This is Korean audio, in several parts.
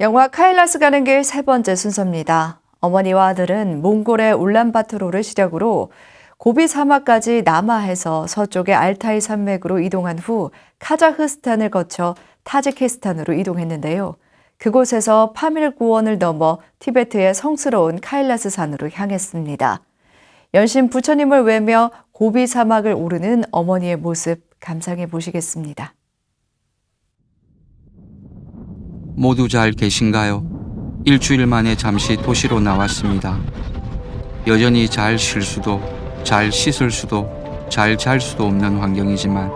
영화 카일라스 가는 길 세 번째 순서입니다. 어머니와 아들은 몽골의 울란바토르를 시작으로 고비 사막까지 남하해서 서쪽의 알타이 산맥으로 이동한 후 카자흐스탄을 거쳐 타지키스탄으로 이동했는데요. 그곳에서 파밀 구원을 넘어 티베트의 성스러운 카일라스 산으로 향했습니다. 연신 부처님을 외며 고비 사막을 오르는 어머니의 모습 감상해 보시겠습니다. 모두 잘 계신가요? 일주일 만에 잠시 도시로 나왔습니다. 여전히 잘 쉴 수도, 잘 씻을 수도, 잘 잘 수도 없는 환경이지만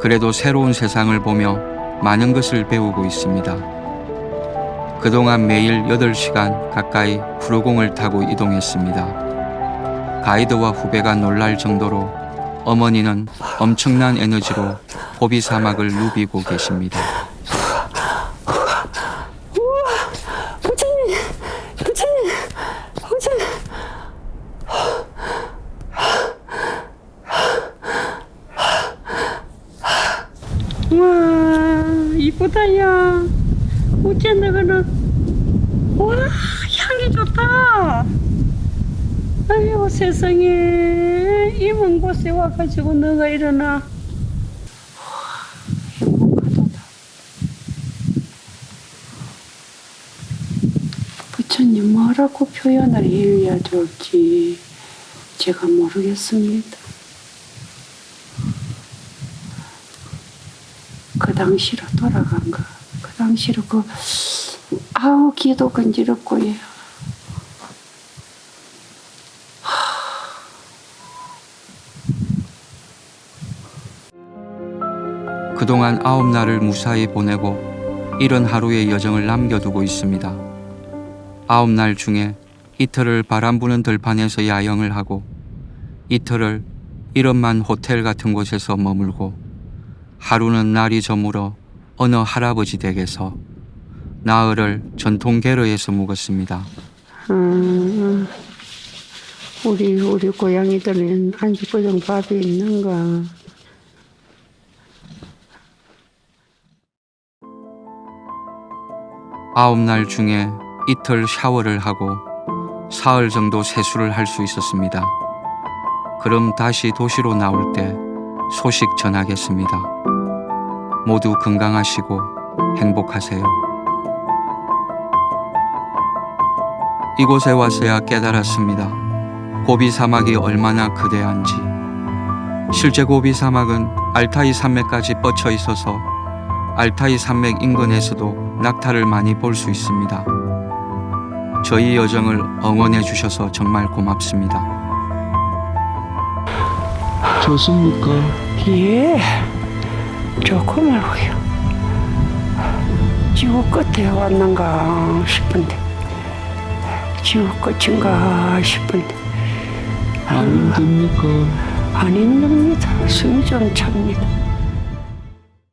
그래도 새로운 세상을 보며 많은 것을 배우고 있습니다. 그동안 매일 8시간 가까이 푸르공을 타고 이동했습니다. 가이드와 후배가 놀랄 정도로 어머니는 엄청난 에너지로 고비 사막을 누비고 계십니다. 부처님, 부처님, 부처님. 와, 이쁘다 야. 어째 너거는. 와, 향이 좋다. 아유, 세상에. 이먼 곳에 와가지고 너가 일어나. 부처님 뭐라고 표현을 해야 좋을지 제가 모르겠습니다. 당시로 돌아간 거. 그 당시로 그 아우 귀도 간지럽고요. 그동안 아홉 날을 무사히 보내고 이런 하루의 여정을 남겨두고 있습니다. 아홉 날 중에 이틀을 바람 부는 들판에서 야영을 하고 이틀을 이런만 호텔 같은 곳에서 머물고 하루는 날이 저물어 어느 할아버지 댁에서 나흘을 전통 게러에서 묵었습니다. 음, 우리 우리 고양이들은 안주구정 밥이 있는가? 아홉 날 중에 이틀 샤워를 하고 사흘 정도 세수를 할 수 있었습니다. 그럼 다시 도시로 나올 때 소식 전하겠습니다. 모두 건강하시고 행복하세요. 이곳에 와서야 깨달았습니다. 고비 사막이 얼마나 거대한지. 실제 고비 사막은 알타이 산맥까지 뻗쳐 있어서 알타이 산맥 인근에서도 낙타를 많이 볼 수 있습니다. 저희 여정을 응원해 주셔서 정말 고맙습니다. 좋습니까? 예, 좋고 말고요. 지구 끝에 왔는가 싶은데, 지구 끝인가 싶은데, 안 힘듭니까? 안 힘듭니다. 숨이 좀 찹니다.